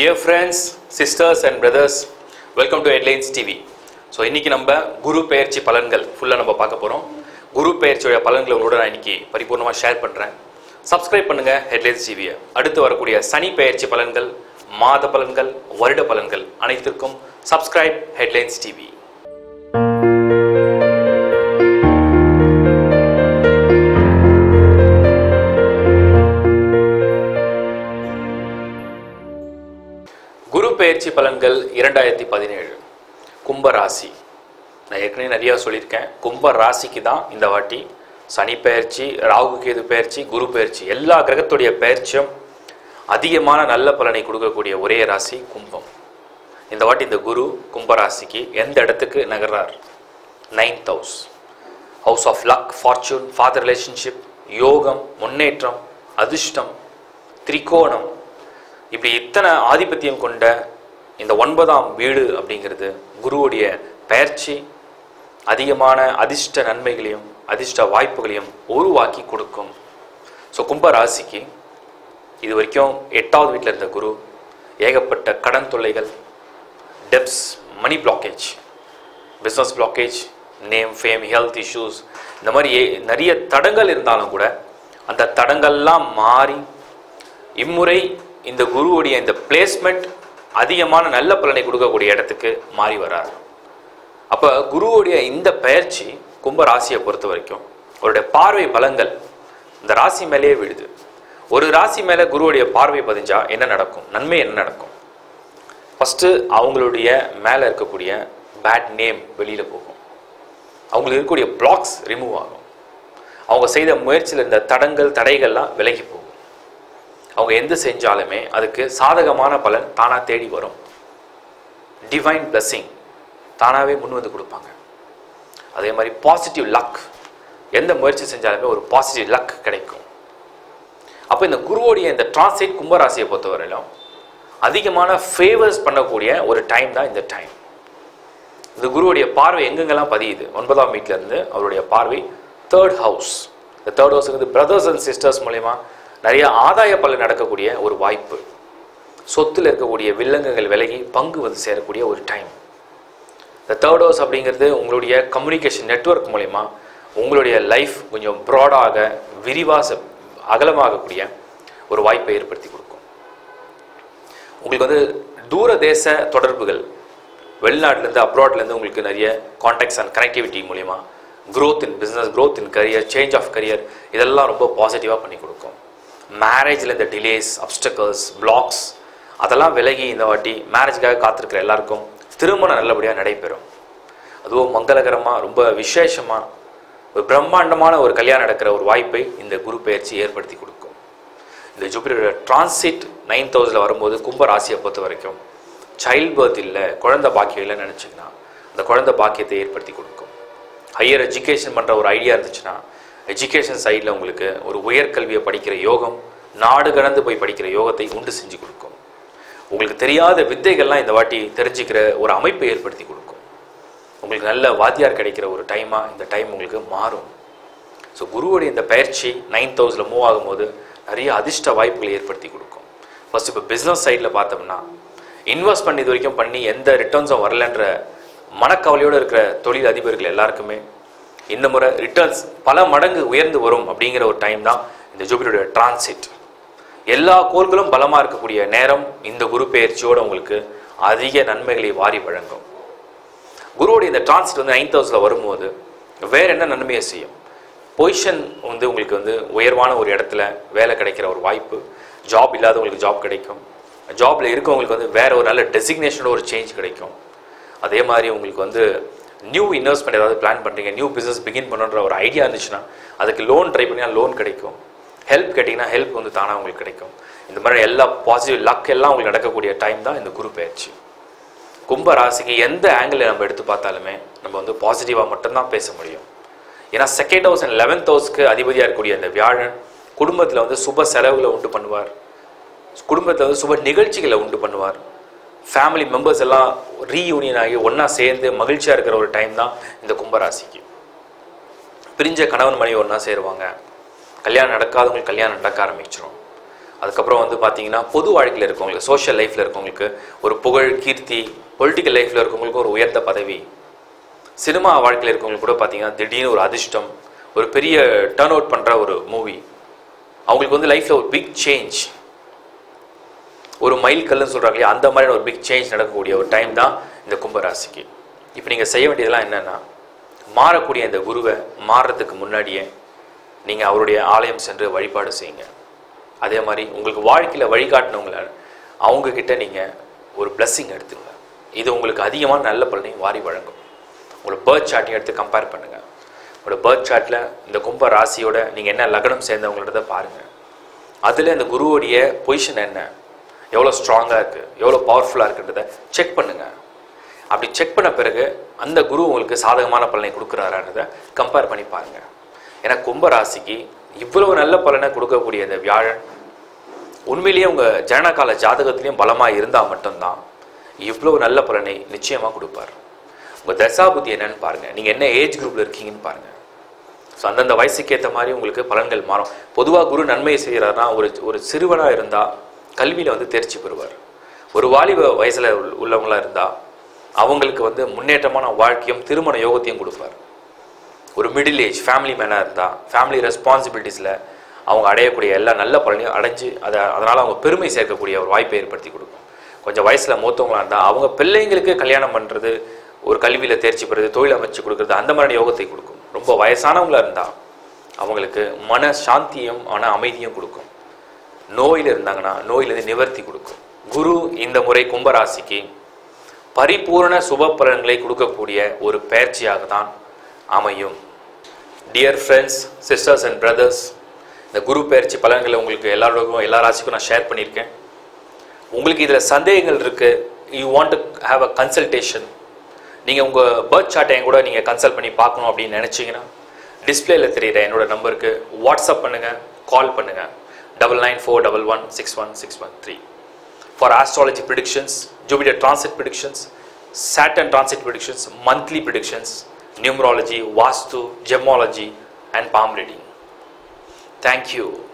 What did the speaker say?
Dear friends sisters and brothers welcome to headlines TV so இன்றைக்கி நம்ம குரு பெயர்ச்சி பலன்கள் ஃபுல்லாக நம்ம பார்க்க போகிறோம் குரு பெயர்ச்சியோட பலன்களை உங்களோட நான் இன்னைக்கு பரிபூர்ணமாக ஷேர் பண்ணுறேன் சப்ஸ்கிரைப் பண்ணுங்கள் ஹெட்லைன்ஸ் டிவியை அடுத்து வரக்கூடிய சனி பெயர்ச்சி பலன்கள் மாத பலன்கள் வருட பலன்கள் அனைத்திற்கும் சப்ஸ்கிரைப் ஹெட்லைன்ஸ் டிவி பயிற்சி பெயர்ச்சி பலன்கள் இரண்டாயிரத்தி பதினேழு. கும்ப ராசி. நான் ஏற்கனவே நிறையா சொல்லியிருக்கேன். கும்ப ராசிக்கு தான் இந்த வாட்டி சனி பெயர்ச்சி ராகு கேது பெயர்ச்சி குரு பெயர்ச்சி எல்லா கிரகத்துடைய பெயர்ச்சியும் அதிகமான நல்ல பலனை கொடுக்கக்கூடிய ஒரே ராசி கும்பம். இந்த வாட்டி இந்த குரு கும்பராசிக்கு எந்த இடத்துக்கு நகர்றார்? Ninth house house of luck fortune father relationship யோகம் முன்னேற்றம் அதிர்ஷ்டம் திரிகோணம். இப்படி இத்தனை ஆதிபத்தியம் கொண்ட இந்த ஒன்பதாம் வீடு அப்படிங்கிறது குருவுடைய பெயர்ச்சி அதிகமான அதிர்ஷ்ட நன்மைகளையும் அதிர்ஷ்ட வாய்ப்புகளையும் உருவாக்கி கொடுக்கும். ஸோ கும்ப ராசிக்கு இது வரைக்கும் எட்டாவது வீட்டில் இருந்த குரு ஏகப்பட்ட கடன் தொல்லைகள் debts money blockage business blockage name fame health issues இந்த மாதிரி நிறைய தடங்கள் இருந்தாலும் கூட அந்த தடங்கள்லாம் மாறி இம்முறை இந்த குருவுடைய இந்த பிளேஸ்மெண்ட் அதிகமான நல்ல பலனை கொடுக்கக்கூடிய இடத்துக்கு மாறி வரார். அப்போ குருவுடைய இந்த பயிற்சி கும்ப ராசியை பொறுத்த வரைக்கும் அவருடைய பார்வை பலங்கள் இந்த ராசி மேலேயே விழுது. ஒரு ராசி மேலே குருவுடைய பார்வை பதிஞ்சா என்ன நடக்கும்? நன்மை என்ன நடக்கும்? ஃபஸ்ட்டு அவங்களுடைய மேலே இருக்கக்கூடிய பேட் நேம் வெளியில் போகும். அவங்களுக்கு இருக்கக்கூடிய பிளாக்ஸ் ரிமூவ் ஆகும். அவங்க செய்த முயற்சியில் இருந்த தடங்கள் தடைகள்லாம் விலகி போகும். அவங்க எந்த செஞ்சாலுமே அதுக்கு சாதகமான பலன் தானாக தேடி வரும். டிவைன் பிளஸ்ஸிங் தானாகவே முன் வந்து கொடுப்பாங்க. அதே மாதிரி பாசிட்டிவ் லக் எந்த முயற்சி செஞ்சாலுமே ஒரு பாசிட்டிவ் லக் கிடைக்கும். அப்போ இந்த குருவோடைய இந்த டிரான்ஸ்லேட் கும்பராசியை பொறுத்தவரையிலும் அதிகமான ஃபேவர்ஸ் பண்ணக்கூடிய ஒரு டைம் தான் இந்த டைம் இந்த குருவுடைய பார்வை எங்கெங்கெல்லாம் பதியுது? ஒன்பதாம் வீட்டிலேருந்து அவருடைய பார்வை தேர்ட் ஹவுஸ் இந்த தேர்ட் ஹவுஸுங்கிறது பிரதர்ஸ் அண்ட் சிஸ்டர்ஸ் மூலயமா நிறைய ஆதாய பலன் நடக்கக்கூடிய ஒரு வாய்ப்பு. சொத்தில் இருக்கக்கூடிய வில்லங்கங்கள் விலகி பங்கு வந்து சேரக்கூடிய ஒரு டைம் இந்த தேர்ட் ஹவுஸ் அப்படிங்கிறது உங்களுடைய கம்யூனிகேஷன் நெட்வொர்க் மூலயமா உங்களுடைய லைஃப் கொஞ்சம் ப்ராடாக விரிவாக அகலமாகக்கூடிய ஒரு வாய்ப்பை ஏற்படுத்தி கொடுக்கும். உங்களுக்கு வந்து தூர தேச தொடர்புகள் வெளிநாட்டிலேருந்து அப்ராட்லேருந்து உங்களுக்கு நிறைய கான்டாக்ட்ஸ் அண்ட் கனெக்டிவிட்டி மூலிமா growth in business growth in career change of career இதெல்லாம் ரொம்ப பாசிட்டிவாக பண்ணி கொடுக்கும். மேரேஜில் இந்த டிலேஸ் அப்டக்கல்ஸ் பிளாக்ஸ் அதெல்லாம் விலகி இந்த வாட்டி மேரேஜ்க்காக காத்திருக்கிற எல்லாருக்கும் திருமணம் நல்லபடியாக நடைபெறும். அதுவும் மங்களகரமாக ரொம்ப விசேஷமாக ஒரு பிரம்மாண்டமான ஒரு கல்யாணம் நடக்கிற ஒரு வாய்ப்பை இந்த குரு பயிற்சி ஏற்படுத்தி கொடுக்கும். இந்த ஜூபிட்டரோட டிரான்சிட் நைன்த் ஹவுஸில் வரும்போது கும்ப ராசியை பொறுத்த வரைக்கும் சைல்ட் பர்த் இல்லை குழந்தை பாக்கியம் இல்லைன்னு நினச்சிங்கன்னா அந்த குழந்தை பாக்கியத்தை ஏற்படுத்தி கொடுக்கும். ஹையர் எஜுகேஷன் பண்ணுற ஒரு ஐடியா இருந்துச்சுன்னா எஜுகேஷன் சைடில் உங்களுக்கு ஒரு உயர்கல்வியை படிக்கிற யோகம் நாடு கடந்து போய் படிக்கிற யோகத்தை உண்டு செஞ்சு கொடுக்கும். உங்களுக்கு தெரியாத வித்தைகள்லாம் இந்த வாட்டி தெரிஞ்சுக்கிற ஒரு அமைப்பை ஏற்படுத்தி கொடுக்கும். உங்களுக்கு நல்ல வாத்தியார் கிடைக்கிற ஒரு டைமாக இந்த டைம் உங்களுக்கு மாறும். ஸோ குருவுடைய இந்த பயிற்சி நைன்த் ஹவுஸில் மூவ் ஆகும்போது நிறைய அதிர்ஷ்ட வாய்ப்புகளை ஏற்படுத்தி கொடுக்கும். ஃபர்ஸ்ட் இப்போ பிஸ்னஸ் சைடில் பார்த்தோம்னா இன்வெஸ்ட்மெண்ட் இது வரைக்கும் பண்ணி எந்த ரிட்டர்ன்ஸும் வரலன்ற மனக்கவலையோடு இருக்கிற தொழில் அதிபர்கள் எல்லாருக்குமே இந்த முறை ரிட்டர்ன்ஸ் பல மடங்கு உயர்ந்து வரும் அப்படிங்கிற ஒரு டைம் தான் இந்த ஜூபிட்டருடைய டிரான்சிட் எல்லா கோள்களும் பலமாக இருக்கக்கூடிய நேரம் இந்த குரு பெயர்ச்சியோடு உங்களுக்கு அதிக நன்மைகளை வாரி வழங்கும். குருவோடைய இந்த டிரான்சிட் வந்து நைன்த் ஹவுஸில் வரும்போது வேறு என்ன நன்மையை செய்யும்? பொசிஷன் வந்து உங்களுக்கு வந்து உயர்வான ஒரு இடத்துல வேலை கிடைக்கிற ஒரு வாய்ப்பு. ஜாப் இல்லாதவங்களுக்கு ஜாப் கிடைக்கும். ஜாப்ல இருக்கவங்களுக்கு வந்து வேற ஒரு நல்ல டெசிக்னேஷனோட ஒரு சேஞ்ச் கிடைக்கும். அதே மாதிரி உங்களுக்கு வந்து நியூ இன்வெஸ்ட்மெண்ட் ஏதாவது பிளான் பண்ணுறீங்க நியூ பிஸ்னஸ் பிகின் பண்ணுன்ற ஒரு ஐடியா இருந்துச்சுன்னா அதுக்கு லோன் ட்ரை பண்ணிங்கன்னா லோன் கிடைக்கும். ஹெல்ப் கேட்டிங்கன்னா ஹெல்ப் வந்து தானாக உங்களுக்கு கிடைக்கும். இந்த மாதிரி எல்லா பாசிட்டிவ் லக் எல்லாம் உங்களுக்கு நடக்கக்கூடிய டைம் தான் இந்த குரு பயிற்சி. கும்ப ராசிக்கு எந்த ஆங்கிளில் நம்ம எடுத்து பார்த்தாலுமே நம்ம வந்து பாசிட்டிவாக மட்டும்தான் பேச முடியும். ஏன்னா செகண்ட் ஹவுஸ் அண்ட் லெவன்த் ஹவுஸ்க்கு அதிபதியாக இருக்கக்கூடிய அந்த வியாழன் குடும்பத்தில் வந்து சுப செலவுகளை உண்டு பண்ணுவார். குடும்பத்தில் வந்து சுப நிகழ்ச்சிகளை உண்டு பண்ணுவார். ஃபேமிலி மெம்பர்ஸ் எல்லாம் ரீயூனியன் ஆகி ஒன்றா சேர்ந்து மகிழ்ச்சியாக இருக்கிற ஒரு டைம் தான் இந்த கும்பராசிக்கு. பிரிஞ்ச கணவன் மனைவி ஒன்றா சேருவாங்க. கல்யாணம் நடக்காதவங்களுக்கு கல்யாணம் நடக்க ஆரம்பிச்சிடும் அதுக்கப்புறம் வந்து பார்த்தீங்கன்னா பொது வாழ்க்கையில் இருக்கவங்களுக்கு சோஷியல் லைஃப்பில் இருக்கவங்களுக்கு ஒரு புகழ் கீர்த்தி பொலிட்டிக்கல் லைஃப்பில் இருக்கவங்களுக்கு ஒரு உயர்ந்த பதவி. சினிமா வாழ்க்கையில் இருக்கவங்களுக்கு கூட பார்த்தீங்கன்னா திடீர்னு ஒரு அதிர்ஷ்டம் ஒரு பெரிய டேர்ன் அவுட் பண்ணுற ஒரு மூவி அவங்களுக்கு வந்து லைஃப்பில் ஒரு பிக் சேஞ்ச் ஒரு மைல் கல்லுன்னு சொல்கிறாங்க இல்லையா? அந்த மாதிரியான ஒரு பிக் சேஞ்ச் நடக்கக்கூடிய ஒரு டைம் தான் இந்த கும்பராசிக்கு. இப்போ நீங்கள் செய்ய வேண்டியதெல்லாம் என்னென்னா மாறக்கூடிய இந்த குருவை மாறுறதுக்கு முன்னாடியே நீங்கள் அவருடைய ஆலயம் சென்று வழிபாடு செய்யுங்க. அதே மாதிரி உங்களுக்கு வாழ்க்கையில் வழிகாட்டினவங்கள அவங்கக்கிட்ட நீங்கள் ஒரு பிளஸ்ஸிங் எடுத்துங்க இது உங்களுக்கு அதிகமான நல்ல பலனையும் வாரி வழங்கும். உங்களோட பேர்த் சார்ட்டையும் எடுத்து கம்பேர் பண்ணுங்கள் உங்களோட பேர்த் சார்ட்டில் இந்த கும்ப ராசியோட நீங்கள் என்ன லக்னம் சேர்ந்தவங்கள்ட்ட பாருங்கள் அதில் இந்த குருவோடைய பொசிஷன் என்ன? எவ்வளோ ஸ்ட்ராங்காக இருக்குது எவ்வளோ பவர்ஃபுல்லாக இருக்குன்றதை செக் பண்ணுங்கள் அப்படி செக் பண்ண பிறகு அந்த குரு உங்களுக்கு சாதகமான பலனை கொடுக்குறாரான்றதை கம்பேர் பண்ணி பாருங்கள் ஏன்னா கும்ப ராசிக்கு இவ்வளவு நல்ல பலனை கொடுக்கக்கூடிய இந்த வியாழன். உண்மையிலேயே உங்கள் ஜனனகால ஜாதகத்திலையும் பலமாக இருந்தால் மட்டும்தான் இவ்வளவு நல்ல பலனை நிச்சயமாக கொடுப்பார். உங்கள் தசாபுத்தி என்னன்னு பாருங்கள் நீங்கள் என்ன ஏஜ் குரூப்பில் இருக்கீங்கன்னு பாருங்கள் ஸோ அந்தந்த வயசுக்கு ஏற்ற மாதிரி உங்களுக்கு பலன்கள் மாறும். பொதுவாக குரு நன்மையை செய்கிறாருன்னா ஒரு ஒரு சிறுவனாக இருந்தால் கல்வியில் வந்து தேர்ச்சி பெறுவார். ஒரு வாலிப வயசில் உள்ளவங்களாக இருந்தால் அவங்களுக்கு வந்து முன்னேற்றமான வாழ்க்கையும் திருமண யோகத்தையும் கொடுப்பார். ஒரு மிடில் ஏஜ் ஃபேமிலி மேனாக இருந்தால் ஃபேமிலி ரெஸ்பான்சிபிலிட்டிஸில் அவங்க அடையக்கூடிய எல்லா நல்ல பலனையும் அடைஞ்சு அதை அதனால் அவங்க பெருமை சேர்க்கக்கூடிய ஒரு வாய்ப்பை ஏற்படுத்தி கொடுக்கும். கொஞ்சம் வயசில் மூத்தவங்களாக இருந்தால் அவங்க பிள்ளைங்களுக்கு கல்யாணம் பண்ணுறது ஒரு கல்வியில் தேர்ச்சி பெறுறது தொழில் அமைச்சு கொடுக்குறது அந்த மாதிரி யோகத்தை கொடுக்கும். ரொம்ப வயசானவங்களாக இருந்தால் அவங்களுக்கு மன சாந்தியும் மன அமைதியும் கொடுக்கும். நோயில் இருந்தாங்கன்னா நோயிலிருந்து நிவர்த்தி கொடுக்கும். குரு இந்த முறை கும்பராசிக்கு பரிபூரண சுப பலன்களை கொடுக்கக்கூடிய ஒரு பயிற்சியாக தான் அமையும். Dear friends sisters and brothers இந்த குரு பயிற்சி பலன்களை உங்களுக்கு எல்லாருக்கும் எல்லா ராசிக்கும் நான் ஷேர் பண்ணியிருக்கேன். உங்களுக்கு இதில் சந்தேகங்கள் இருக்குது you want to have a consultation நீங்கள் உங்கள் பர்த் சார்ட்டை கூட நீங்கள் கன்சல்ட் பண்ணி பார்க்கணும் அப்படின்னு நினச்சிங்கன்னா டிஸ்பிளேயில் தெரியுற என்னோடய நம்பருக்கு வாட்ஸ்அப் பண்ணுங்கள் கால் பண்ணுங்கள் 99411 For astrology predictions, Jupiter transit predictions, Saturn transit predictions, monthly predictions, numerology, Vastu, gemology and palm reading. Thank you.